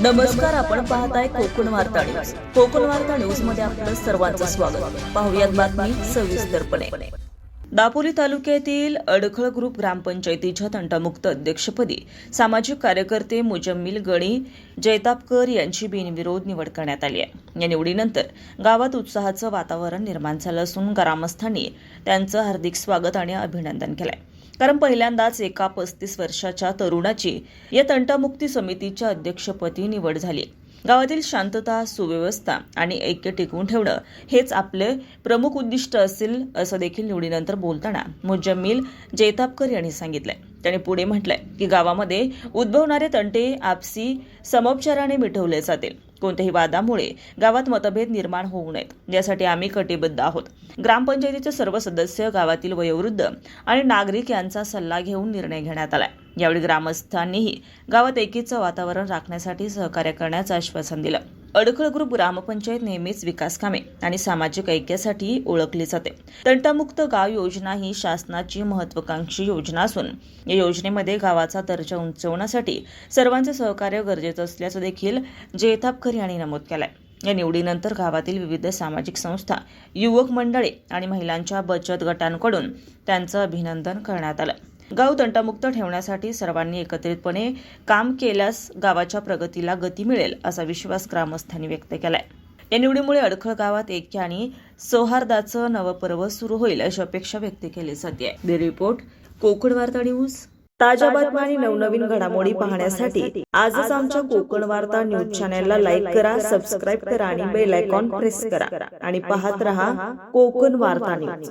नमस्कार आपण पाहताय कोकण वार्ता न्यूज. कोकण वार्ता न्यूजमध्ये आपलं सर्वांचं स्वागत. पाहुयात बातमी सविस्तरपणे दापोली तालुक्यातील अडखळ ग्रुप ग्रामपंचायतीच्या तंटामुक्त अध्यक्षपदी सामाजिक कार्यकर्ते मुजम्मिल गणी जैतापकर यांची बिनविरोध निवड करण्यात आली आहे. या निवडीनंतर गावात उत्साहाचं वातावरण निर्माण झालं असून ग्रामस्थांनी त्यांचं हार्दिक स्वागत आणि अभिनंदन केलंय. कारण पहिल्यांदाच एका पस्तीस वर्षाच्या तरुणाची या तंटामुक्ती समितीच्या अध्यक्षपदी निवड झाली. गावातील शांतता सुव्यवस्था आणि ऐक्य टिकवून ठेवणं हेच आपले प्रमुख उद्दिष्ट असेल असं देखील निवडीनंतर बोलताना मुजम्मिल जैतापकर यांनी सांगितलंय. त्यांनी पुढे म्हटलंय की गावामध्ये उद्भवणारे तंटे आपसी समोपचाराने मिटवले जातील. कोणत्याही वादामुळे गावात मतभेद निर्माण होऊ नयेत. यासाठी आम्ही कटिबद्ध आहोत. ग्रामपंचायतीचे सर्व सदस्य गावातील वयोवृद्ध आणि नागरिक यांचा सल्ला घेऊन निर्णय घेण्यात आलाय. यावेळी ग्रामस्थांनीही गावात एकीचं वातावरण राखण्यासाठी सहकार्य करण्याचं आश्वासन दिलं. अडखळ ग्रुप ग्रामपंचायत नेहमीच विकास कामे आणि सामाजिक ऐक्यासाठी ओळखली जाते. तंटामुक्त गाव योजना ही शासनाची महत्वाकांक्षी योजना असून या योजनेमध्ये गावाचा दर्जा उंचवण्यासाठी सर्वांचे सहकार्य गरजेचं असल्याचं देखील जयतापकर यांनी नमूद केलंय. या निवडीनंतर गावातील विविध सामाजिक संस्था युवक मंडळे आणि महिलांच्या बचत गटांकडून त्यांचं अभिनंदन करण्यात आलं. गाव तंटामुक्त ठेवण्यासाठी सर्वांनी एकत्रितपणे काम केल्यास गावाच्या प्रगतीला गती मिळेल असा विश्वास ग्रामस्थांनी व्यक्त केलाय. या निवडीमुळे अडखळ गावात ऐक्य आणि सौहार्दाचं नवपर्व सुरू होईल अशी अपेक्षा व्यक्त केली जाते. द रिपोर्ट कोकण वार्ता न्यूज. ताज्या बातम्या आणि नवनवीन घडामोडी पाहण्यासाठी आजच आमच्या कोकण वार्ता न्यूज चॅनलला लाईक करा सबस्क्राईब करा आणि बेल आयकॉन प्रेस करा. आणि पाहत रहा कोकण वार्ता न्यूज.